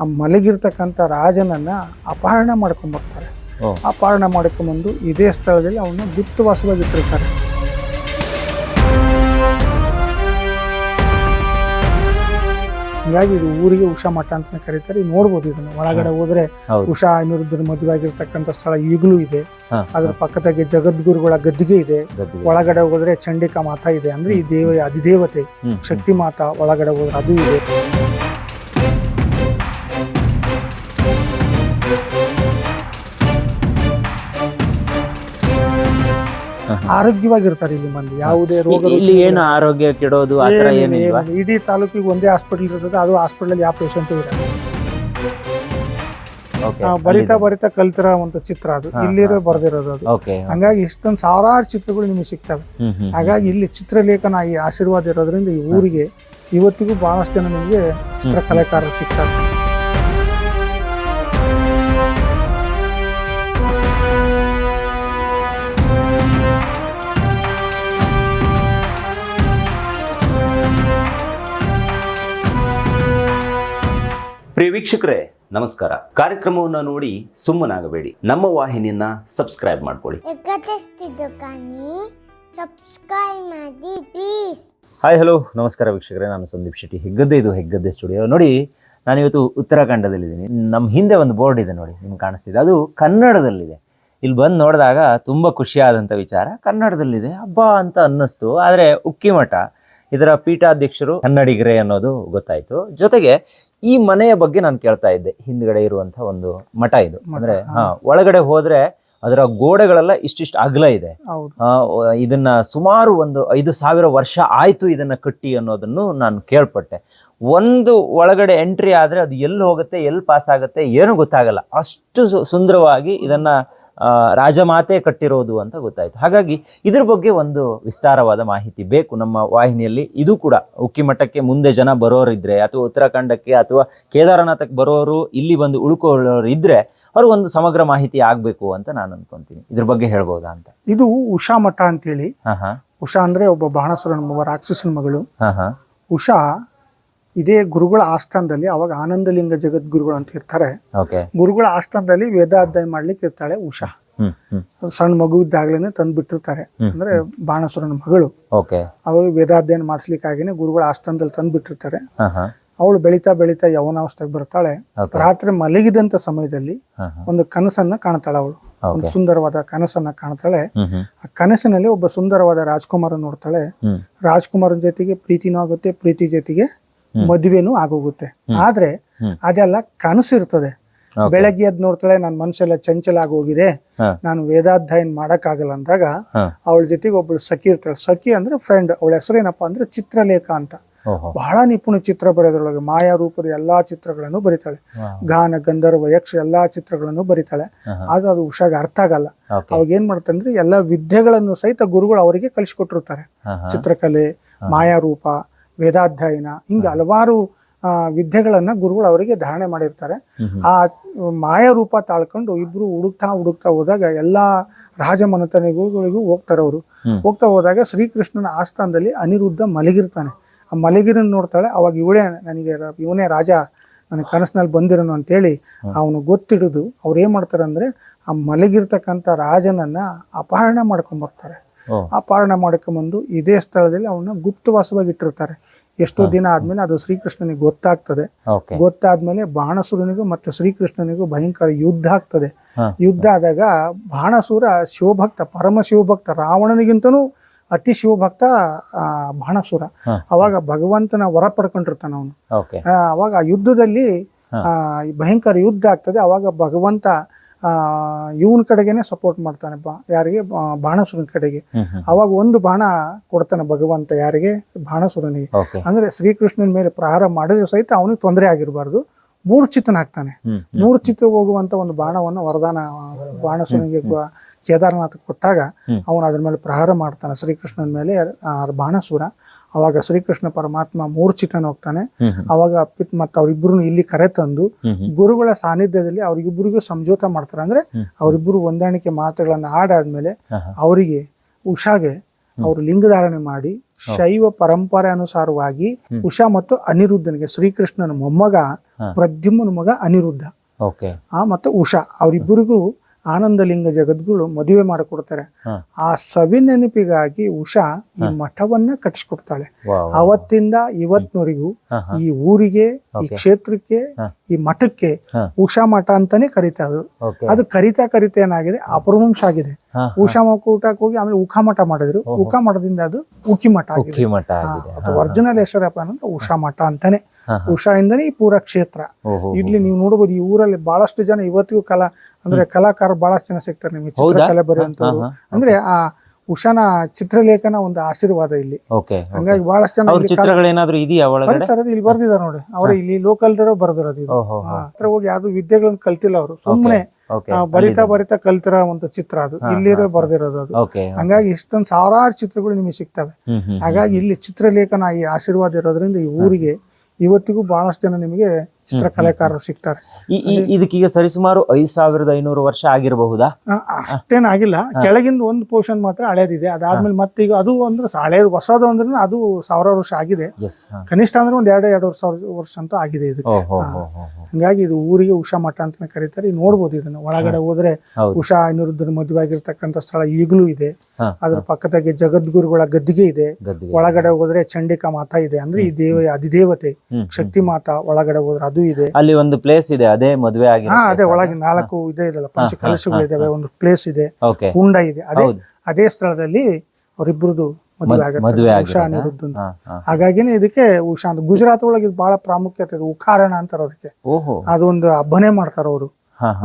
ಆ ಮಲಗಿರ್ತಕ್ಕಂಥ ರಾಜನನ್ನ ಅಪಹರಣ ಮಾಡ್ಕೊಂಡ್ಬರ್ತಾರೆ. ಅಪಹರಣ ಮಾಡ್ಕೊಂಬಂದು ಇದೇ ಸ್ಥಳದಲ್ಲಿ ಅವನ್ನ ಗುಪ್ತವಾಸವಾಗಿಟ್ಟಿರ್ತಾರೆ ಹೀಗಾಗಿ ಇದು ಊರಿಗೆ ಉಷಾ ಮಠ ಅಂತ ಕರೀತಾರೆ. ನೋಡ್ಬೋದು ಇದನ್ನು. ಒಳಗಡೆ ಹೋದ್ರೆ ಹೌದು. ಉಷಾ ಅನಿರುದ್ಧರ ಮದುವೆ ಆಗಿರ್ತಕ್ಕಂಥ ಸ್ಥಳ ಈಗಲೂ ಇದೆ. ಅದ್ರ ಪಕ್ಕದಾಗೆ ಜಗದ್ಗುರುಗಳ ಗದ್ದಿಗೆ ಇದೆ. ಒಳಗಡೆ ಹೋದ್ರೆ ಚಂಡಿಕಾ ಮಾತಾ ಇದೆ. ಅಂದ್ರೆ ಈ ದೇವ ಅಧಿದೇವತೆ. ಶಕ್ತಿ ಮಾತಾ ಒಳಗಡೆ ಹೋದ್ರೆ ಅದು ಇದೆ. ಆರೋಗ್ಯವಾಗಿರ್ತಾರೆ ಇಲ್ಲಿ ಮಂದಿ. ಯಾವುದೇ ರೋಗ ಇಲ್ಲಿ ಏನು ಆರೋಗ್ಯ ಕೆಡೋದು ಆ ತರ ಏನಿಲ್ಲ, ಏನಿಲ್ವಾ? ಏನಿಲ್ಲ. ಇಡೀ ತಾಲೂಕಿಗೆ ಒಂದೇ ಹಾಸ್ಪಿಟಲ್ ಇರ್ತದೆ ಅದು ಹಾಸ್ಪಿಟಲ್ ಯಾವ ಪೇಷಂಟ್ ಇರಲ್ಲ ಓಕೆ ನಾವು ಬರಿತಾ ಬರಿತಾ ಕಲ್ತಿರೋ ಒಂದು ಚಿತ್ರ ಅದು. ಹಾ, ಇಲ್ಲಿರೋ ಬರ್ದಿರೋದು ಅದು. ಓಕೆ ಹಂಗಾಗಿ ಇಷ್ಟೊಂದು ಸಾವಿರಾರು ಚಿತ್ರಗಳು ನಿಮಗೆ ಸಿಗ್ತವೆ. ಹ್ಮ್ ಹ್ಮ್ ಹಾಗಾಗಿ ಇಲ್ಲಿ ಚಿತ್ರಲೇಖನ ಈ ಆಶೀರ್ವಾದ ಇರೋದ್ರಿಂದ ಈ ಊರಿಗೆ ಇವತ್ತಿಗೂ ಬಹಳಷ್ಟು ಜನ ನಿಮಗೆ ಚಿತ್ರಕಲೆಕಾರರು ಸಿಗ್ತಾರೆ. ಪ್ರಿಯ ವೀಕ್ಷಕರೇ ನಮಸ್ಕಾರ. ಕಾರ್ಯಕ್ರಮವನ್ನು ನೋಡಿ ಸುಮ್ಮನಾಗಬೇಡಿ. ನಮ್ಮ ವಾಹಿನಿಯನ್ನ ಸಬ್ಸ್ಕ್ರೈಬ್ ಮಾಡ್ಕೊಳ್ಳಿ. ಎಕತೆಸ್ತಿದ್ದು ಕಾನಿ ಸಬ್ಸ್ಕ್ರೈಬ್ ಮಾಡಿ ಪ್ಲೀಸ್ ಹಾಯ್ ಹಲೋ ನಮಸ್ಕಾರ ವೀಕ್ಷಕರೇ ನಾನು ಸಂದೀಪ್ ಶೆಟ್ಟಿ. ಹೆಗ್ಗದ್ದೆ ಇದು ಹೆಗ್ಗದ್ದೆ ಸ್ಟುಡಿಯೋ ನೋಡಿ ನಾನು ಇವತ್ತು ಉತ್ತರಾಖಂಡದಲ್ಲಿದ್ದೀನಿ. ನಮ್ಮ ಹಿಂದೆ ಒಂದು ಬೋರ್ಡ್ ಇದೆ ನೋಡಿ ನಿಮ್ಗೆ ಕಾಣಿಸ್ತಿದೆ. ಅದು ಕನ್ನಡದಲ್ಲಿದೆ. ಇಲ್ಲಿ ಬಂದು ನೋಡಿದಾಗ ತುಂಬ ಖುಷಿಯಾದಂಥ ವಿಚಾರ. ಕನ್ನಡದಲ್ಲಿದೆ. ಹಬ್ಬ ಅಂತ ಅನ್ನಿಸ್ತು. ಆದರೆ ಉಕ್ಕಿಮಠ ಇದರ ಪೀಠಾಧ್ಯಕ್ಷರು ಕನ್ನಡಿಗರೇ ಅನ್ನೋದು ಗೊತ್ತಾಯಿತು. ಜೊತೆಗೆ ಈ ಮನೆಯ ಬಗ್ಗೆ ನಾನು ಕೇಳ್ತಾ ಇದ್ದೆ. ಹಿಂದ್ಗಡೆ ಇರುವಂಥ ಒಂದು ಮಠ ಇದು. ಅಂದ್ರೆ ಹಾ. ಒಳಗಡೆ ಹೋದ್ರೆ ಅದರ ಗೋಡೆಗಳೆಲ್ಲ ಇಷ್ಟಿಷ್ಟು ಅಗಲ ಇದೆ. ಇದನ್ನ ಸುಮಾರು ಒಂದು ಐದು ಸಾವಿರ ವರ್ಷ ಆಯ್ತು ಇದನ್ನ ಕಟ್ಟಿ ಅನ್ನೋದನ್ನು ನಾನು ಕೇಳ್ಪಟ್ಟೆ. ಒಂದು ಒಳಗಡೆ ಎಂಟ್ರಿ ಆದ್ರೆ ಅದು ಎಲ್ಲಿ ಹೋಗುತ್ತೆ ಎಲ್ಲಿ ಪಾಸ್ ಆಗುತ್ತೆ ಏನು ಗೊತ್ತಾಗಲ್ಲ. ಅಷ್ಟು ಸುಂದರವಾಗಿ ಇದನ್ನ ರಾಜಮಾತೆ ಕಟ್ಟಿರೋದು ಅಂತ ಗೊತ್ತಾಯಿತು. ಹಾಗಾಗಿ ಇದ್ರ ಬಗ್ಗೆ ಒಂದು ವಿಸ್ತಾರವಾದ ಮಾಹಿತಿ ಬೇಕು ನಮ್ಮ ವಾಹಿನಿಯಲ್ಲಿ. ಇದು ಕೂಡ ಉಕ್ಕಿಮಠಕ್ಕೆ ಮುಂದೆ ಜನ ಬರೋರಿದ್ರೆ ಅಥವಾ ಉತ್ತರಾಖಂಡಕ್ಕೆ ಅಥವಾ ಕೇದಾರನಾಥಕ್ಕೆ ಬರೋರು ಇಲ್ಲಿ ಬಂದು ಉಳ್ಕೊಳ್ಳೋರು ಇದ್ರೆ ಅವ್ರಿಗೆ ಒಂದು ಸಮಗ್ರ ಮಾಹಿತಿ ಆಗ್ಬೇಕು ಅಂತ ನಾನು ಅನ್ಕೊಂತೀನಿ. ಇದ್ರ ಬಗ್ಗೆ ಹೇಳ್ಬೋದಾ ಅಂತ? ಇದು ಉಷಾ ಮಠ ಅಂತೇಳಿ. ಹಾ ಹಾ. ಉಷಾ ಅಂದ್ರೆ ಒಬ್ಬ ಬಾಣಸುರನ ರಾಕ್ಷಸನ ಮಗಳು. ಹಾ ಹಾ. ಉಷಾ ಇದೇ ಗುರುಗಳ ಆಸ್ಥಾನದಲ್ಲಿ ಅವಾಗ ಆನಂದಲಿಂಗ ಜಗದ್ಗುರುಗಳು ಅಂತ ಇರ್ತಾರೆ. ಗುರುಗಳ ಆಸ್ಥಾನದಲ್ಲಿ ವೇದಾಧ್ಯಯನ ಮಾಡ್ಲಿಕ್ಕೆ ಇರ್ತಾಳೆ ಉಷಾ. ಸಣ್ಣ ಮಗು ಇದ್ದಾಗ್ಲೇನೆ ತಂದು ಬಿಟ್ಟಿರ್ತಾರೆ ಅಂದ್ರೆ ಬಾಣಸುರನ ಮಗಳು. ಅವಾಗ ವೇದಾಧ್ಯಯನ ಮಾಡಿಸ್ಲಿಕ್ಕಾಗಿನೇ ಗುರುಗಳ ಆಸ್ಥಾನದಲ್ಲಿ ತಂದು ಬಿಟ್ಟಿರ್ತಾರೆ ಅವಳು ಬೆಳೀತಾ ಬೆಳೀತಾ ಯೌವನಾವಸ್ಥೆಗೆ ಬರ್ತಾಳೆ. ರಾತ್ರಿ ಮಲಗಿದಂತ ಸಮಯದಲ್ಲಿ ಒಂದು ಕನಸನ್ನ ಕಾಣ್ತಾಳೆ ಅವಳು. ಒಂದು ಸುಂದರವಾದ ಕನಸನ್ನ ಕಾಣ್ತಾಳೆ. ಆ ಕನಸಿನಲ್ಲಿ ಒಬ್ಬ ಸುಂದರವಾದ ರಾಜ್ಕುಮಾರ ನೋಡ್ತಾಳೆ. ರಾಜ್ಕುಮಾರನ ಜೊತೆಗೆ ಪ್ರೀತಿನೂ ಆಗುತ್ತೆ ಪ್ರೀತಿ ಜೊತೆಗೆ. ಮದುವೆನೂ ಆಗೋಗುತ್ತೆ. ಆದ್ರೆ. ಅದೆಲ್ಲ ಕನಸಿರ್ತದೆ ಬೆಳಗ್ಗೆ ಅದ್ ನೋಡ್ತಾಳೆ ನನ್ನ ಮನಸ್ಸೆಲ್ಲ ಚಂಚಲ ಆಗೋಗಿದೆ. ನಾನು ವೇದಾಧ್ಯಯನ ಮಾಡಕ್ಕಾಗಲ್ಲ ಅಂದಾಗ. ಅವಳ ಜೊತೆಗೆ ಒಬ್ಬಳು ಸಖಿ ಇರ್ತಾಳೆ. ಸಖಿ ಅಂದ್ರೆ ಫ್ರೆಂಡ್ ಅವಳ ಹೆಸರೇನಪ್ಪ ಅಂದ್ರೆ ಚಿತ್ರಲೇಖ ಅಂತ. ಬಹಳ ನಿಪುಣ ಚಿತ್ರ ಬರೆಯೋದ್ರೊಳಗೆ ಮಾಯಾ ರೂಪದ ಎಲ್ಲಾ ಚಿತ್ರಗಳನ್ನು ಬರೀತಾಳೆ. ಗಾನ ಗಂಧರ್ವ ಯಕ್ಷ ಎಲ್ಲಾ ಚಿತ್ರಗಳನ್ನು ಬರೀತಾಳೆ. ಆದ್ರೆ ಅದು ಹುಷಾಗ ಅರ್ಥ ಆಗಲ್ಲ. ಅವಾಗ ಏನ್ ಮಾಡ್ತಂದ್ರೆ ಎಲ್ಲಾ ವಿದ್ಯೆಗಳನ್ನು ಸಹಿತ ಗುರುಗಳು ಅವರಿಗೆ ಕಲಿಸ್ಕೊಟ್ಟಿರ್ತಾರೆ. ಚಿತ್ರಕಲೆ ಮಾಯಾ ಮಾಯಾರೂಪ ವೇದಾಧ್ಯಯನ ಹಿಂಗೆ ಹಲವಾರು ವಿದ್ಯೆಗಳನ್ನು ಗುರುಗಳು ಅವರಿಗೆ ಧಾರಣೆ ಮಾಡಿರ್ತಾರೆ. ಆ ಮಾಯ ರೂಪ ತಾಳ್ಕೊಂಡು ಇಬ್ರು ಹುಡುಕ್ತಾ ಹುಡುಕ್ತಾ ಹೋದಾಗ ಎಲ್ಲಾ ರಾಜಮನೆತನೆಗಳಿಗೂ ಹೋಗ್ತಾರೆ ಅವರು. ಹೋಗ್ತಾ ಹೋದಾಗ ಶ್ರೀಕೃಷ್ಣನ ಆಸ್ಥಾನದಲ್ಲಿ ಅನಿರುದ್ಧ ಮಲಗಿರ್ತಾನೆ. ಆ ಮಲಗಿರನ್ ನೋಡ್ತಾಳೆ ಅವಾಗ ಇವಳೇ ನನಗೆ ಇವನೇ ರಾಜ ನನಗೆ ಕನಸಿನಲ್ಲಿ ಬಂದಿರೋನು ಅಂತೇಳಿ ಅವನು ಗೊತ್ತಿಡಿದು. ಅವ್ರು ಏನು ಮಾಡ್ತಾರೆ ಅಂದ್ರೆ ಆ ಮಲಗಿರ್ತಕ್ಕಂಥ ರಾಜನನ್ನ ಅಪಹರಣ ಮಾಡ್ಕೊಂಡ್ಬರ್ತಾರೆ ಓ ಮಾಡಕ್ಕೆ ಮಾಡ್ಕೊಂಬಂದು ಇದೇ ಸ್ಥಳದಲ್ಲಿ ಅವನ್ನ ಗುಪ್ತವಾಸವಾಗಿ ಇಟ್ಟಿರ್ತಾರೆ. ಎಷ್ಟೋ ದಿನ ಆದ್ಮೇಲೆ ಅದು ಶ್ರೀಕೃಷ್ಣನಿಗೆ ಗೊತ್ತಾಗ್ತದೆ. ಗೊತ್ತಾದ್ಮೇಲೆ ಬಾಣಸುರನಿಗೂ ಮತ್ತೆ ಶ್ರೀಕೃಷ್ಣನಿಗೂ ಭಯಂಕರ ಯುದ್ಧ ಆಗ್ತದೆ. ಯುದ್ಧ ಆದಾಗ ಬಾಣಸುರ ಶಿವಭಕ್ತ ಪರಮ ಶಿವಭಕ್ತ ರಾವಣನಿಗಿಂತನೂ ಅತಿ ಶಿವಭಕ್ತ ಆ, ಬಾಣಸುರ. ಅವಾಗ ಭಗವಂತನ ವರ ಪಡ್ಕೊಂಡಿರ್ತಾನ ಅವನು. ಅವಾಗ ಆ ಯುದ್ಧದಲ್ಲಿ. ಆ, ಭಯಂಕರ ಯುದ್ಧ ಆಗ್ತದೆ. ಅವಾಗ ಭಗವಂತ ಆ ಇವನ್ ಕಡೆಗೇನೆ ಸಪೋರ್ಟ್ ಮಾಡ್ತಾನೆ ಬಾ ಯಾರಿಗೆ? ಬಾಣಸುರನ ಕಡೆಗೆ. ಅವಾಗ ಒಂದು ಬಾಣ ಕೊಡ್ತಾನೆ ಭಗವಂತ ಯಾರಿಗೆ? ಬಾಣಸುರನಿಗೆ. ಅಂದ್ರೆ ಶ್ರೀಕೃಷ್ಣನ ಮೇಲೆ ಪ್ರಹಾರ ಮಾಡಿದ್ರು ಸಹಿತ ಅವನಿಗೆ ತೊಂದರೆ ಆಗಿರಬಾರ್ದು. ಮೂರ್ಛಿತನಾಗ್ತಾನೆ. ಮೂರ್ಛಿತ ಹೋಗುವಂತ ಒಂದು ಬಾಣವನ್ನು ವರದಾನ ಬಾಣಸುರನಿಗೆ ಕೇದಾರನಾಥ ಕೊಟ್ಟಾಗ. ಅವನು ಅದ್ರ ಮೇಲೆ ಪ್ರಹಾರ ಮಾಡ್ತಾನೆ ಶ್ರೀಕೃಷ್ಣನ ಮೇಲೆ ಬಾಣಸುರ. ಅವಾಗ ಶ್ರೀಕೃಷ್ಣ ಪರಮಾತ್ಮ ಮೂರ್ಛಿತನ ಹೋಗ್ತಾನೆ ಹ್ಮ್ ಹ್ಮ್. ಅವಾಗ ಪಿತ್ ಮತ್ತು ಅವ್ರಿಬ್ರು ಇಲ್ಲಿ ಕರೆ ತಂದು. ಗುರುಗಳ ಸಾನ್ನಿಧ್ಯದಲ್ಲಿ ಅವರಿಬ್ಬರಿಗೂ ಸಂಜೋತ ಮಾಡ್ತಾರೆ ಅಂದ್ರೆ ಹ್ಮ್. ಅವರಿಬ್ಬರು ಹೊಂದಾಣಿಕೆ ಮಾತುಗಳನ್ನ ಆಡಾದ್ಮೇಲೆ. ಅವರಿಗೆ ಉಷಾಗೆ ಅವರು ಲಿಂಗಧಾರಣೆ ಮಾಡಿ ಶೈವ ಪರಂಪರೆ ಅನುಸಾರವಾಗಿ. ಉಷಾ ಮತ್ತು ಅನಿರುದ್ಧನಿಗೆ ಶ್ರೀಕೃಷ್ಣನ ಮೊಮ್ಮಗ ಪ್ರದ್ಯುಮ್ಮನ ಪ್ರದ್ಯುಮ್ನ ಮಗ ಅನಿರುದ್ಧ ಆ ಮತ್ತು ಉಷಾ ಅವರಿಬ್ಬರಿಗೂ ಆನಂದಲಿಂಗ ಜಗದ್ಗುರು ಮದುವೆ ಮಾಡಿಕೊಡ್ತಾರೆ. ಆ ಸವಿ ನೆನಪಿಗಾಗಿ ಉಷಾ ಈ ಮಠವನ್ನ ಕಟ್ಟಿಸ್ಕೊಡ್ತಾಳೆ. ಅವತ್ತಿಂದ ಇವತ್ತಿನವರೆಗೂ. ಈ ಊರಿಗೆ ಈ ಕ್ಷೇತ್ರಕ್ಕೆ ಈ ಮಠಕ್ಕೆ. ಉಷಾ ಮಠ ಅಂತಾನೆ ಕರೀತಾರೆ ಅದು ಅದು ಕರಿತಾ ಕರಿತಾ ಏನಾಗಿದೆ? ಅಪಭ್ರಂಶ ಆಗಿದೆ. ಉಷಾ ಮಕ್ಕೂಟಕ್ಕೆ ಹೋಗಿ ಆಮೇಲೆ ಉಖಾ ಮಠ ಮಾಡಿದ್ರು. ಉಖಾ ಮಠದಿಂದ ಅದು ಉಕ್ಕಿ ಮಠ ಆಗಿದೆ. ಅರ್ಜುನ ಒರಿಜಿನಲ್ ಹೆಸರಪ್ಪ ಅಂದ್ರೆ ಉಷಾ ಮಠ ಅಂತಾನೆ. ಉಷಾ ಇಂದನೇ ಈ ಪೂರ ಕ್ಷೇತ್ರ. ಇಲ್ಲಿ ನೀವು ನೋಡಬಹುದು ಈ ಊರಲ್ಲಿ ಬಹಳಷ್ಟು ಜನ ಇವತ್ತಿಗೂ ಕಲಾ ಅಂದ್ರೆ ಕಲಾಕಾರ ಬಹಳಷ್ಟು ಜನ ಸಿಗ್ತಾರೆ ನಿಮಗೆ ಚಿತ್ರಕಲೆ ಬರೆಯುವಂತ ಬರೆಯುವಂತವ್ರು ಅಂದ್ರೆ ಆ ಉಷಾನ ಚಿತ್ರಲೇಖನ ಒಂದು ಆಶೀರ್ವಾದ ಇಲ್ಲಿ. ಹಂಗಾಗಿ ಬಹಳಷ್ಟು ಜನ ಇಲ್ಲಿ ಚಿತ್ರಗಳೇನಾದ್ರೂ ಇದೆಯಾ ಬರ್ದಿದ್ದಾರೆ ನೋಡಿ. ಅವ್ರ ಇಲ್ಲಿ ಲೋಕಲ್ ಬರ್ದಿರೋದು ಹತ್ರ ಹೋಗಿ ಯಾವ್ದು ವಿದ್ಯೆಗಳನ್ನ ಕಲ್ತಿಲ್ಲ ಅವರು. ಸುಮ್ಮನೆ ಬರಿತಾ ಬರಿತಾ ಕಲ್ತಿರೋ ಒಂದು ಚಿತ್ರ ಅದು. ಇಲ್ಲಿರೋ ಬರ್ದಿರೋದು ಅದು. ಹಂಗಾಗಿ ಇಷ್ಟೊಂದು ಸಾವಿರಾರು ಚಿತ್ರಗಳು ನಿಮಗೆ ಸಿಗ್ತವೆ. ಹಾಗಾಗಿ ಇಲ್ಲಿ ಚಿತ್ರಲೇಖನ ಈ ಆಶೀರ್ವಾದ ಇರೋದ್ರಿಂದ ಈ ಊರಿಗೆ ಇವತ್ತಿಗೂ ಬಹಳಷ್ಟು ಜನ ನಿಮಗೆ ಚಿತ್ರಕಲೆಕಾರರು ಸಿಗ್ತಾರೆ. ಇದಕ್ಕೀಗ ಸರಿಸುಮಾರು ಐದು ಸಾವಿರದ ಐನೂರು ವರ್ಷ ಆಗಿರಬಹುದಾ? ಅಷ್ಟೇನು ಅಷ್ಟೇನ್ ಆಗಿಲ್ಲ. ಕೆಳಗಿಂದ ಒಂದು ಪೋರ್ಷನ್ ಮಾತ್ರ ಹಳೇದಿದೆ. ಅದಾದ್ಮೇಲೆ ಮತ್ತೆ ಈಗ ಅದು ಅಂದ್ರೆ ಹಳೇದು ಹೊಸದು ಅಂದ್ರೆ ಅದು ಸಾವಿರಾರು ವರ್ಷ ಆಗಿದೆ. ಕನಿಷ್ಠ ಅಂದ್ರೆ ಒಂದ್ ಎರಡು ಎರಡು ಸಾವಿರ ವರ್ಷ ಅಂತೂ ಆಗಿದೆ ಇದು ಓಹೋ ಹೋ. ಹೋ ಹಂಗಾಗಿ ಇದು ಊರಿಗೆ ಉಷಾ ಮಠ ಅಂತ ಕರೀತಾರೆ. ನೋಡ್ಬೋದು ಇದನ್ನ. ಒಳಗಡೆ ಹೋದ್ರೆ ಹೌದು. ಉಷಾ ಅನಿರುದ್ಧನ ಮದುವೆ ಆಗಿರ್ತಕ್ಕಂಥ ಸ್ಥಳ ಈಗಲೂ ಇದೆ. ಅದ್ರ ಪಕ್ಕದಾಗೆ ಜಗದ್ಗುರುಗಳ ಗದ್ದಿಗೆ ಇದೆ. ಒಳಗಡೆ ಹೋದ್ರೆ ಚಂಡಿಕಾ ಮಾತಾ ಇದೆ ಅಂದ್ರೆ ಈ ದೇವ ಅಧಿದೇವತೆ. ಶಕ್ತಿ ಮಾತಾ ಒಳಗಡೆ ಹೋದ್ರೆ ಅದು ಇದೆ. ಅಲ್ಲಿ ಒಂದು ಪ್ಲೇಸ್ ಇದೆ ಅದೇ ಮದುವೆ ಆಗಿ ಹಾ ಅದೇ ಒಳಗೆ ನಾಲ್ಕು ಇದೆ ಇದೆಲ್ಲ ಪಂಚ ಕಲಶಗಳು ಇದಾವೆ ಒಂದು ಪ್ಲೇಸ್ ಇದೆ ಕುಂಡ ಇದೆ. ಅದೇ ಅದೇ ಸ್ಥಳದಲ್ಲಿ ಅವರಿಬ್ಬರದು ಮದುವೆ ಉಷಾ. ಹಾಗಾಗಿನೇ ಇದಕ್ಕೆ ಉಷಾ ಅಂತ ಗುಜರಾತ್ ಒಳಗೆ ಇದು ಬಹಳ ಪ್ರಾಮುಖ್ಯತೆ ಉಕಾರಣ ಉಖಾರಣ ಅಂತಾರೆ ಅದಕ್ಕೆ. ಅದೊಂದು ಹಬ್ಬನೇ ಮಾಡ್ತಾರ ಅವರು.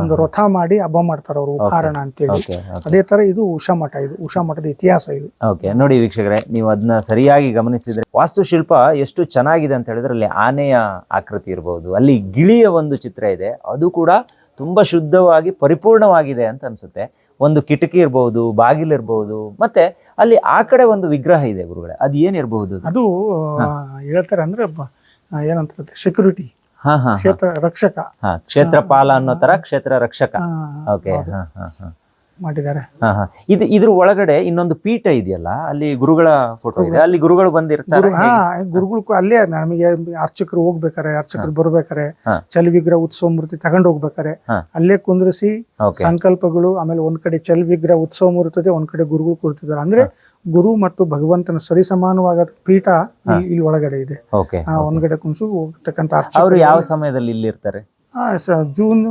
ಒಂದು ರಥ ಮಾಡಿ ಹಬ್ಬ ಮಾಡ್ತಾರ ಅವರು ಕಾರಣ ಅಂತೇಳಿ. ಅದೇ ತರ ಇದು ಉಷಾ ಮಠ ಇದು ಉಷಾ ಮಠದ ಇತಿಹಾಸ ಇದು. ಓಕೆ ನೋಡಿ ವೀಕ್ಷಕರೇ ನೀವು ಅದನ್ನ ಸರಿಯಾಗಿ ಗಮನಿಸಿದ್ರೆ ವಾಸ್ತುಶಿಲ್ಪ ಎಷ್ಟು ಚೆನ್ನಾಗಿದೆ ಅಂತ ಹೇಳಿದ್ರೆ ಅಲ್ಲಿ ಆನೆಯ ಆಕೃತಿ ಇರಬಹುದು ಅಲ್ಲಿ ಗಿಳಿಯ ಒಂದು ಚಿತ್ರ ಇದೆ ಅದು ಕೂಡ ತುಂಬಾ ಶುದ್ಧವಾಗಿ ಪರಿಪೂರ್ಣವಾಗಿದೆ ಅಂತ ಅನ್ಸುತ್ತೆ. ಒಂದು ಕಿಟಕಿ ಇರಬಹುದು ಬಾಗಿಲಿರ್ಬಹುದು ಮತ್ತೆ ಅಲ್ಲಿ ಆ ಕಡೆ ಒಂದು ವಿಗ್ರಹ ಇದೆ ಗುರುಗಳೇ ಅದು? ಏನಿರಬಹುದು ಅದು ಹೇಳ್ತಾರೆ ಅಂದ್ರೆ ಏನಂತ ಸೆಕ್ಯೂರಿಟಿ. ಕ್ಷೇತ್ರ ರಕ್ಷಕ. ಕ್ಷೇತ್ರಪಾಲ ಅನ್ನೋ ತರ ಕ್ಷೇತ್ರ ರಕ್ಷಕ. ಓಕೆ ಮಾಡಿದ್ದಾರೆ. ಇದು ಇದ್ರ ಒಳಗಡೆ ಇನ್ನೊಂದು ಪೀಠ ಇದೆಯಲ್ಲ ಅಲ್ಲಿ ಗುರುಗಳ ಫೋಟೋ ಇದೆ. ಅಲ್ಲಿ ಗುರುಗಳು ಬಂದಿರ್ತಾರೆ ಗುರುಗಳು ಅಲ್ಲೇ ನಮಗೆ ಅರ್ಚಕರು ಹೋಗ್ಬೇಕಾರೆ ಅರ್ಚಕರು ಬರ್ಬೇಕಾರೆ ಚಲ್ ವಿಗ್ರಹ ಉತ್ಸವ ಮೂರ್ತಿ ತಗೊಂಡು ಹೋಗ್ಬೇಕಾರೆ ಅಲ್ಲೇ ಕುಂದ್ರಿಸಿ ಸಂಕಲ್ಪಗಳು ಆಮೇಲೆ ಒಂದ್ ಕಡೆ ಚಲ್ ವಿಗ್ರಹ ಉತ್ಸವ ಮೂರ್ತದೆ ಒಂದ್ ಕಡೆ ಗುರುಗಳು ಕೂರ್ತಿದ್ದಾರೆ. ಅಂದ್ರೆ ಗುರು ಮತ್ತು ಭಗವಂತನ ಸರಿ ಸಮಾನವಾದ ಪೀಠ ಇಲ್ಲಿ ಒಳಗಡೆ ಇದೆ. ಒಂದ್ಗಡೆ ಕುಂಸು ಹೋಗ್ತಕ್ಕಂತ ಅವರು ಯಾವ ಸಮಯದಲ್ಲಿ ಇಲ್ಲಿ ಇರ್ತಾರೆ? ಆ, ಮೇ ಜೂನ್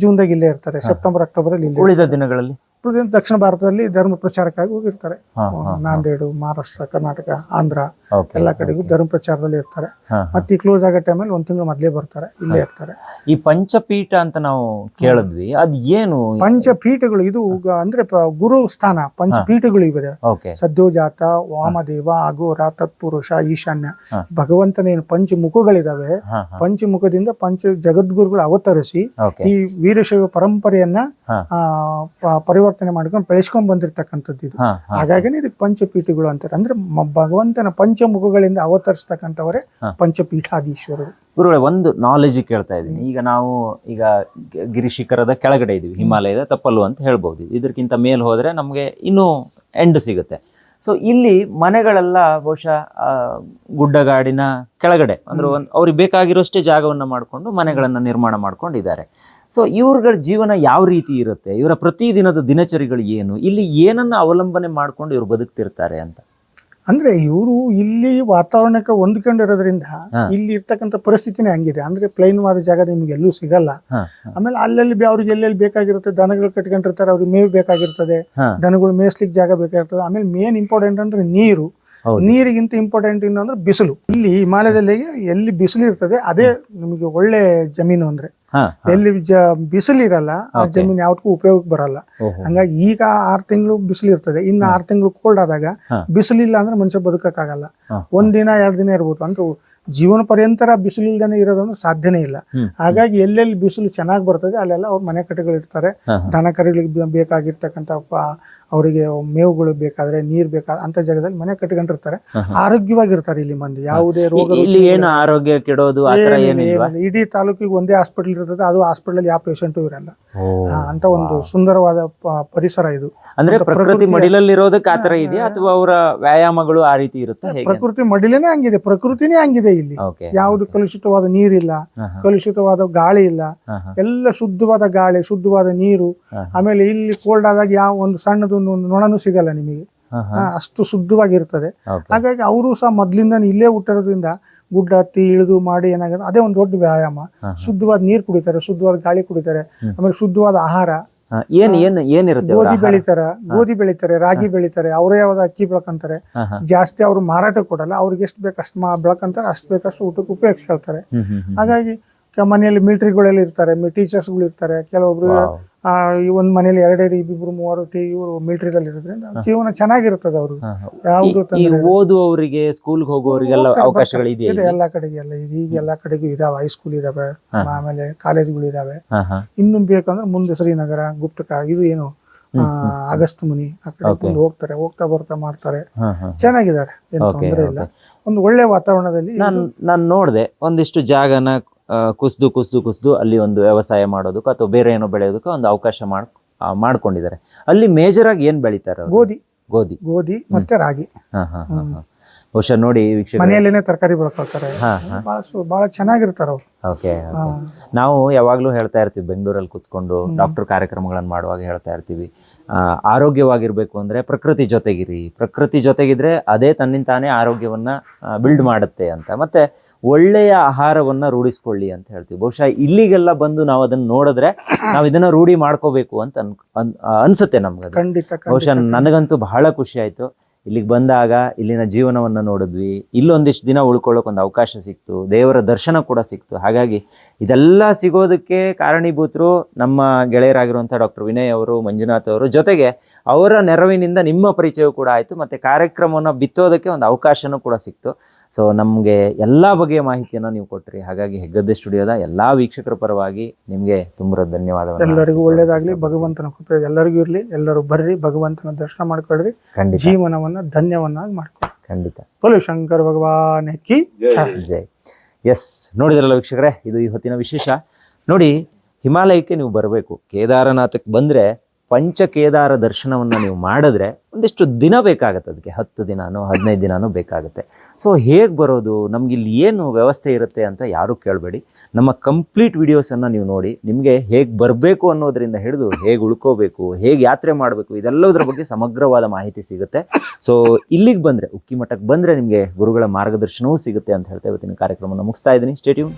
ಜೂನ್ದಾಗ ಇಲ್ಲೇ ಇರ್ತಾರೆ ಸೆಪ್ಟೆಂಬರ್ ಅಕ್ಟೋಬರ್ ಅಲ್ಲಿ ಉಳಿದ ದಿನಗಳಲ್ಲಿ? ಇರ್ತಾರೆ. ದಕ್ಷಿಣ ಭಾರತದಲ್ಲಿ ಧರ್ಮ ಪ್ರಚಾರಕ್ಕಾಗಿ ಹೋಗಿರ್ತಾರೆ. ನಾಂದೇಡು ಮಹಾರಾಷ್ಟ್ರ ಕರ್ನಾಟಕ ಆಂಧ್ರ ಎಲ್ಲಾ ಕಡೆಗೂ ಧರ್ಮ ಪ್ರಚಾರದಲ್ಲಿ ಇರ್ತಾರೆ. ಮತ್ತೆ ಈ ಕ್ಲೋಸ್ ಆಗೋ ಟೈಮಲ್ಲಿ ಒಂದ್ ತಿಂಗಳು ಮೊದಲೇ ಬರ್ತಾರೆ ಇಲ್ಲೇ ಇರ್ತಾರೆ. ಈ ಪಂಚಪೀಠ ಅಂತ ನಾವು ಕೇಳಿದ್ವಿ ಅದ್ ಏನು ಪಂಚಪೀಠಗಳು ಇದು ಅಂದ್ರೆ ಗುರು ಸ್ಥಾನ ಪಂಚಪೀಠಗಳು ಇವೆ ಸದ್ಯೋಜಾತ ವಾಮದೇವ ಅಘೋರ ತತ್ಪುರುಷ ಈಶಾನ್ಯ. ಭಗವಂತನ ಏನು ಪಂಚಮುಖಗಳಿದಾವೆ. ಪಂಚಮುಖದಿಂದ ಪಂಚ ಜಗದ್ಗುರುಗಳು ಅವತರಿಸಿ ಈ ವೀರಶೈವ ಪರಂಪರೆಯನ್ನ ಹಾ. ಪರಿವರ್ತನೆ ಮಾಡ್ಕೊಂಡು ಬೆಳೆಸ್ಕೊಂಡ್ ಬಂದಿರ್ತಕ್ಕಂಥದ್ದು ಇದು. ಹಾಗಾಗಿನೇ ಹಾಗಾಗಿ ಇದಕ್ಕೆ ಪಂಚಪೀಠಗಳು ಅಂತಾರೆ. ಅಂದ್ರೆ ಭಗವಂತನ ಪಂಚಮುಖಗಳಿಂದ ಅವತರಿಸ್ತಕ್ಕಂಥವರೇ. ಪಂಚಪೀಠಾಧೀಶ್ವರರು. ಗುರುಗಳೇ ಒಂದು ನಾಲೆಜ್ ಕೇಳ್ತಾ ಇದ್ದೀನಿ. ಈಗ ನಾವು ಈಗ ಗಿರಿಶಿಖರದ ಕೆಳಗಡೆ ಇದೀವಿ. ಹಿಮಾಲಯದ ತಪ್ಪಲು ಅಂತ ಹೇಳ್ಬೋದು. ಇದಕ್ಕಿಂತ ಮೇಲ್ ಹೋದ್ರೆ ನಮಗೆ ಇನ್ನೂ ಎಂಡ್ ಸಿಗುತ್ತೆ. ಸೊ ಇಲ್ಲಿ ಮನೆಗಳೆಲ್ಲ ಬಹುಶಃ ಗುಡ್ಡಗಾಡಿನ ಕೆಳಗಡೆ. ಅಂದ್ರೆ ಒಂದು ಅವ್ರಿಗೆ ಬೇಕಾಗಿರೋಷ್ಟೇ ಜಾಗವನ್ನ ಮಾಡಿಕೊಂಡು ಮನೆಗಳನ್ನ ನಿರ್ಮಾಣ ಮಾಡ್ಕೊಂಡಿದ್ದಾರೆ. ಸೊ ಇವ್ರಗಳ ಜೀವನ ಯಾವ ರೀತಿ ಇರುತ್ತೆ? ಇವರ ಪ್ರತಿದಿನದ ದಿನಚರಿಗಳು ಏನು? ಇಲ್ಲಿ ಏನನ್ನ ಅವಲಂಬನೆ ಮಾಡ್ಕೊಂಡು ಇವ್ರು ಬದುಕ್ತಿರ್ತಾರೆ ಅಂತ. ಅಂದ್ರೆ ಇವರು ಇಲ್ಲಿ ವಾತಾವರಣಕ್ಕೆ ಹೊಂದ್ಕೊಂಡಿರೋದ್ರಿಂದ ಇಲ್ಲಿ ಇರ್ತಕ್ಕಂಥ ಪರಿಸ್ಥಿತಿನೇ ಹಂಗಿದೆ. ಅಂದ್ರೆ ಪ್ಲೈನ್ ವಾದ ಜಾಗ ನಿಮ್ಗೆ ಎಲ್ಲೂ ಸಿಗಲ್ಲ. ಆಮೇಲೆ ಅಲ್ಲಲ್ಲಿ ಅವ್ರಿಗೆ ಎಲ್ಲೆಲ್ಲಿ ಬೇಕಾಗಿರುತ್ತೆ? ದನಗಳು ಕಟ್ಕೊಂಡಿರ್ತಾರೆ ಅವ್ರಿಗೆ ಮೇವು ಬೇಕಾಗಿರ್ತದೆ. ದನಗಳು ಮೇಯಿಸ್ಲಿಕ್ಕೆ ಜಾಗ ಬೇಕಾಗಿರ್ತದೆ. ಆಮೇಲೆ ಮೇನ್ ಇಂಪಾರ್ಟೆಂಟ್ ಅಂದ್ರೆ ನೀರು. ನೀರಿಗಿಂತ ಇಂಪಾರ್ಟೆಂಟ್ ಇನ್ನು ಅಂದ್ರೆ ಬಿಸಿಲು. ಇಲ್ಲಿ ಹಿಮಾಲಯದಲ್ಲಿ ಎಲ್ಲಿ ಬಿಸಿಲು ಇರ್ತದೆ ಅದೇ ನಿಮಗೆ ಒಳ್ಳೆ ಜಮೀನು ಅಂದ್ರೆ. ಎಲ್ಲಿ ಬಿಸಿಲು ಇರಲ್ಲ ಆ. ಜಮೀನು ಯಾವ್ದಕ್ಕೂ ಉಪಯೋಗಕ್ಕೆ ಬರಲ್ಲ. ಹಂಗಾಗಿ ಈಗ ಆರ್ ತಿಂಗಳು ಬಿಸಿಲು ಇರ್ತದೆ ಇನ್ನು ಆರ್ ತಿಂಗಳು ಕೋಲ್ಡ್ ಆದಾಗ ಬಿಸಿಲು ಇಲ್ಲ ಅಂದ್ರೆ ಮನುಷ್ಯ ಬದುಕಕ್ಕಾಗಲ್ಲ. ಒಂದ್ ದಿನ ಎರಡು ದಿನ ಇರ್ಬೋದು ಅಂದ್ರೆ ಜೀವನ ಪರ್ಯಂತರ ಬಿಸಿಲು ಇಲ್ದೇನೆ ಸಾಧ್ಯನೇ ಇಲ್ಲ. ಹಾಗಾಗಿ ಎಲ್ಲೆಲ್ಲಿ ಬಿಸಿಲು ಚೆನ್ನಾಗಿ ಬರ್ತದೆ ಅಲ್ಲೆಲ್ಲ ಅವ್ರ ಮನೆ ಕಟ್ಟೆಗಳು ಇರ್ತಾರೆ. ದನ ಕರುಗಳಿಗೆ ಬೇಕಾಗಿರ್ತಕ್ಕಂಥ ಅವರಿಗೆ ಮೇವುಗಳು ಬೇಕಾದ್ರೆ ನೀರ್ ಬೇಕಾದ ಅಂತ ಜಾಗದಲ್ಲಿ ಮನೆ ಕಟ್ಕೊಂಡಿರ್ತಾರೆ. ಆರೋಗ್ಯವಾಗಿರ್ತಾರೆ. ಇಲ್ಲಿ ಮಂದಿ. ಯಾವುದೇ ರೋಗ ಇಲ್ಲಿ ಏನು ಆರೋಗ್ಯ ಕೆಡೋದು ಇಡೀ ತಾಲೂಕಿಗೆ ಒಂದೇ ಹಾಸ್ಪಿಟಲ್ ಇರ್ತದೆ. ಅದು ಹಾಸ್ಪಿಟಲ್ ಯಾವ ಪೇಷಂಟು ಇರಲ್ಲ. ಅಂತ ಒಂದು ಸುಂದರವಾದ ಪರಿಸರ ಇದು. ಅಂದ್ರೆ ಪ್ರಕೃತಿ ಮಡಿಲಲ್ಲಿ ಇರೋದಕ್ಕೆ ಆತರ ಇದೆಯಾ? ಅಥವಾ ಅವರ ವ್ಯಾಯಾಮಗಳು ಆ ರೀತಿ ಇರುತ್ತೆ? ಪ್ರಕೃತಿ ಮಡಿಲೇನೆ ಹಂಗಿದೆ. ಪ್ರಕೃತಿನೇ ಹಂಗಿದೆ ಇಲ್ಲಿ. ಯಾವುದು ಕಲುಷಿತವಾದ ನೀರಿಲ್ಲ ಕಲುಷಿತವಾದ ಗಾಳಿ ಇಲ್ಲ. ಎಲ್ಲ ಶುದ್ಧವಾದ ಗಾಳಿ ಶುದ್ಧವಾದ ನೀರು. ಆಮೇಲೆ ಇಲ್ಲಿ ಕೋಲ್ಡ್ ಆದಾಗ ಯಾವ ಒಂದು ಸಣ್ಣದೊಂದು ಒಂದು ನೊಣನೂ ಸಿಗಲ್ಲ ನಿಮಗೆ. ಅಷ್ಟು ಶುದ್ಧವಾಗಿರ್ತದೆ. ಹಾಗಾಗಿ ಅವರು ಸಹ ಮೊದ್ಲಿಂದ ಇಲ್ಲೇ ಹುಟ್ಟಿರೋದ್ರಿಂದ ಗುಡ್ಡ ಹತ್ತಿ ಇಳಿದು ಮಾಡಿ ಏನಾಗುತ್ತೆ ಅದೇ ಒಂದು ದೊಡ್ಡ ವ್ಯಾಯಾಮ. ಶುದ್ಧವಾದ ನೀರು ಕುಡಿತಾರೆ ಶುದ್ಧವಾದ ಗಾಳಿ ಕುಡಿತಾರೆ ಆಮೇಲೆ ಶುದ್ಧವಾದ ಆಹಾರ. ಏನ್ ಏನ್ ಏನಿರುತ್ತೆ ಗೋಧಿ ಬೆಳಿತಾರೆ ಗೋಧಿ ಬೆಳಿತಾರೆ ರಾಗಿ ಬೆಳಿತಾರೆ ಅವರೇ ಯಾವ್ದು ಅಕ್ಕಿ ಬೆಳ್ಕೊಂತಾರೆ. ಜಾಸ್ತಿ ಅವರು ಮಾರಾಟ ಕೊಡಲ್ಲ ಅವ್ರಿಗೆ ಎಷ್ಟು ಬೇಕು ಅಷ್ಟು ಬೆಳ್ಕೊಂತಾರೆ ಅಷ್ಟು ಬೇಕಷ್ಟು ಊಟಕ್ಕೆ ಉಪಯೋಗಿಸ್ಕೊಳ್ತಾರೆ. ಹಾಗಾಗಿ ಮನೆಯಲ್ಲಿ ಮಿಲಿಟರಿಗಳೆಲ್ಲ ಇರ್ತಾರೆ ಟೀಚರ್ಸ್ಗಳು ಇರ್ತಾರೆ ಕೆಲವೊಬ್ರು ಆ, ಈ ಒಂದ್ ಮನೆಯಲ್ಲಿ ಎರಡೆರಡು ಇಬ್ಬಿಬ್ರು ಮೂವರು ಟಿ ಇವರು ಮಿಲಿಟರಿದಲ್ಲಿ ಇರೋದ್ರಿಂದ ಜೀವನ ಚೆನ್ನಾಗಿರ್ತದೆ ಅವರು ಯಾವುದು ಈ- ತೊಂದ್ರೆ. ಓದುವವರಿಗೆ ಸ್ಕೂಲ್ಗೆ ಹೋಗುವವರಿಗೆಲ್ಲ ಹೋಗ್ತಾರೆ, ಅವಕಾಶಗಳು ಇದೆ? ಎಲ್ಲಾ ಕಡೆಗೆ ಎಲ್ಲ ಇದೆ ಈಗ ಎಲ್ಲಾ ಕಡೆಗೂ ಇದಾವೆ ಹೈಸ್ಕೂಲ್ ಇದಾವೆ ಹಾ. ಆಮೇಲೆ ಕಾಲೇಜ್ಗಳು ಇದಾವೆ ಹಾ, ಹಾ. ಇನ್ನು ಬೇಕಂದ್ರೆ ಮುಂದೆ ಶ್ರೀನಗರ ಗುಪ್ತಕ ಇದು ಏನು ಆ, ಆಗಸ್ಟ್ ಮುನಿ ಆ ಕಡೆ Okay. ಮುಂದೆ ಹೋಗ್ತಾರೆ ಹೋಗ್ತಾ ಬರ್ತಾ ಮಾಡ್ತಾರೆ ಹಾ, ಹಾ. ಚೆನ್ನಾಗಿದ್ದಾರೆ ಏನು Okay, ತೊಂದರೆ ಇಲ್ಲ. ಒಂದು ಒಳ್ಳೆ ವಾತಾವರಣದಲ್ಲಿ ನಾನು ನೋಡ್ದೆ ಒಂದಿಷ್ಟು ಜಾಗನ ಕುಸ್ದು ಕುಸಿದು ಕುಸಿದು ಅಲ್ಲಿ ಒಂದು ವ್ಯವಸಾಯ ಮಾಡೋದಕ್ಕೂ ಅಥವಾ ಬೇರೆ ಏನೋ ಬೆಳೆಯೋದಕ್ಕೂ ಒಂದು ಅವಕಾಶ ಮಾಡ್ ಮಾಡ್ಕೊಂಡಿದ್ದಾರೆ. ಅಲ್ಲಿ ಮೇಜರ್ ಆಗಿ ಏನು ಬೆಳಿತಾರೆ? ಗೋಧಿ. ಗೋಧಿ. ಗೋಧಿ ಮತ್ತೆ ರಾಗಿ. ಬಹುಶಃ ನೋಡಿ ವೀಕ್ಷಕ ಮನೆಯಲ್ಲೇನೆ ತರಕಾರಿ ಬೆಳ್ಕೊಳ್ತಾರೆ. ಬಹಳ ಚೆನ್ನಾಗಿರ್ತಾರ ಅವ್ರು. ಓಕೆ ನಾವು ಯಾವಾಗಲೂ ಹೇಳ್ತಾ ಇರ್ತೀವಿ ಬೆಂಗಳೂರಲ್ಲಿ ಕುತ್ಕೊಂಡು ಡಾಕ್ಟರ್ ಕಾರ್ಯಕ್ರಮಗಳನ್ನು ಮಾಡುವಾಗ ಹೇಳ್ತಾ ಇರ್ತೀವಿ. ಆರೋಗ್ಯವಾಗಿರ್ಬೇಕು ಅಂದ್ರೆ ಪ್ರಕೃತಿ ಜೊತೆಗಿರಿ. ಪ್ರಕೃತಿ ಜೊತೆಗಿದ್ರೆ ಅದೇ ತನ್ನಿಂದ ತಾನೇ ಆರೋಗ್ಯವನ್ನ ಬಿಲ್ಡ್ ಮಾಡುತ್ತೆ ಅಂತ. ಮತ್ತೆ ಒಳ್ಳೆಯ ಆಹಾರವನ್ನ ರೂಢಿಸ್ಕೊಳ್ಳಿ ಅಂತ ಹೇಳ್ತೀವಿ. ಬಹುಶಃ ಇಲ್ಲಿಗೆಲ್ಲ ಬಂದು ನಾವು ಅದನ್ನ ನೋಡಿದ್ರೆ ನಾವು ಇದನ್ನ ರೂಢಿ ಮಾಡ್ಕೋಬೇಕು ಅಂತ ಅನ್ ಅನ್- ಅನ್ಸುತ್ತೆ ನಮ್ಗೆ ಖಂಡಿತ ಬಹುಶಃ ನನಗಂತೂ ಬಹಳ ಖುಷಿ ಆಯ್ತು. ಇಲ್ಲಿಗೆ ಬಂದಾಗ ಇಲ್ಲಿನ ಜೀವನವನ್ನು ನೋಡಿದ್ವಿ. ಇಲ್ಲೊಂದಿಷ್ಟು ದಿನ ಉಳ್ಕೊಳ್ಳೋಕೆ ಒಂದು ಅವಕಾಶ ಸಿಕ್ತು. ದೇವರ ದರ್ಶನ ಕೂಡ ಸಿಕ್ತು. ಹಾಗಾಗಿ ಇದೆಲ್ಲ ಸಿಗೋದಕ್ಕೆ ಕಾರಣೀಭೂತರು ನಮ್ಮ ಗೆಳೆಯರಾಗಿರುವಂಥ ಡಾಕ್ಟರ್ ವಿನಯ್ ಅವರು ಮಂಜುನಾಥ್ ಅವರು ಜೊತೆಗೆ ಅವರ ನೆರವಿನಿಂದ ನಿಮ್ಮ ಪರಿಚಯವೂ ಕೂಡ ಆಯಿತು. ಮತ್ತು ಕಾರ್ಯಕ್ರಮವನ್ನು ಬಿತ್ತೋದಕ್ಕೆ ಒಂದು ಅವಕಾಶನೂ ಕೂಡ ಸಿಕ್ತು. ಸೊ ನಮಗೆ ಎಲ್ಲ ಬಗೆಯ ಮಾಹಿತಿಯನ್ನು ನೀವು ಕೊಟ್ರಿ. ಹಾಗಾಗಿ ಹೆಗ್ಗದ್ದೆ ಸ್ಟುಡಿಯೋದ ಎಲ್ಲ ವೀಕ್ಷಕರ ಪರವಾಗಿ ನಿಮಗೆ ತುಂಬ ಧನ್ಯವಾದ ಎಲ್ಲರಿಗೂ ಒಳ್ಳೇದಾಗಲಿ. ಭಗವಂತನ ಕೃಪೆ ಎಲ್ಲರಿಗೂ ಇರಲಿ. ಎಲ್ಲರೂ ಬರ್ರಿ. ಭಗವಂತನ ದರ್ಶನ ಮಾಡ್ಕೊಳ್ರಿ. ಖಂಡಿತ. ಜೀವನವನ್ನ ಧನ್ಯವನ್ನಾಗಿ ಮಾಡ್ಕೊಳ್ರಿ. ಖಂಡಿತ. ಬೋಲು ಶಂಕರ ಭಗವಾನ್ ಕಿ ಜೈ. ಜೈ. ಎಸ್ ನೋಡಿದ್ರಲ್ಲ ವೀಕ್ಷಕರೇ ಇದು ಈ ಹೊತ್ತಿನ ವಿಶೇಷ. ನೋಡಿ ಹಿಮಾಲಯಕ್ಕೆ ನೀವು ಬರಬೇಕು. ಕೇದಾರನಾಥಕ್ಕೆ ಬಂದರೆ ಪಂಚ ಕೇದಾರ ದರ್ಶನವನ್ನು ನೀವು ಮಾಡಿದ್ರೆ ಒಂದಿಷ್ಟು ದಿನ ಬೇಕಾಗುತ್ತೆ ಅದಕ್ಕೆ. ಹತ್ತು ದಿನಾನೋ, ಹದಿನೈದು ದಿನವೂ ಬೇಕಾಗುತ್ತೆ. ಸೊ ಹೇಗೆ ಬರೋದು? ನಮ್ಗೆ ಇಲ್ಲಿ ಏನು ವ್ಯವಸ್ಥೆ ಇರುತ್ತೆ ಅಂತ ಯಾರೂ ಕೇಳಬೇಡಿ. ನಮ್ಮ ಕಂಪ್ಲೀಟ್ ವೀಡಿಯೋಸನ್ನು ನೀವು ನೋಡಿ, ನಿಮಗೆ ಹೇಗೆ ಬರಬೇಕು ಅನ್ನೋದರಿಂದ ಹಿಡಿದು ಹೇಗೆ ಉಳ್ಕೋಬೇಕು, ಹೇಗೆ ಯಾತ್ರೆ ಮಾಡಬೇಕು, ಇದೆಲ್ಲದರ ಬಗ್ಗೆ ಸಮಗ್ರವಾದ ಮಾಹಿತಿ ಸಿಗುತ್ತೆ. ಸೊ ಇಲ್ಲಿಗೆ ಬಂದರೆ, ಉಕ್ಕಿ ಮಠಕ್ಕೆ ಬಂದರೆ ನಿಮಗೆ ಗುರುಗಳ ಮಾರ್ಗದರ್ಶನವೂ ಸಿಗುತ್ತೆ ಅಂತ ಹೇಳ್ತಾ ಇವತ್ತಿನ ಕಾರ್ಯಕ್ರಮವನ್ನು ಮುಗಿಸ್ತಾ ಇದ್ದೀನಿ. ಸ್ಟೇಟ್ಯೂನ್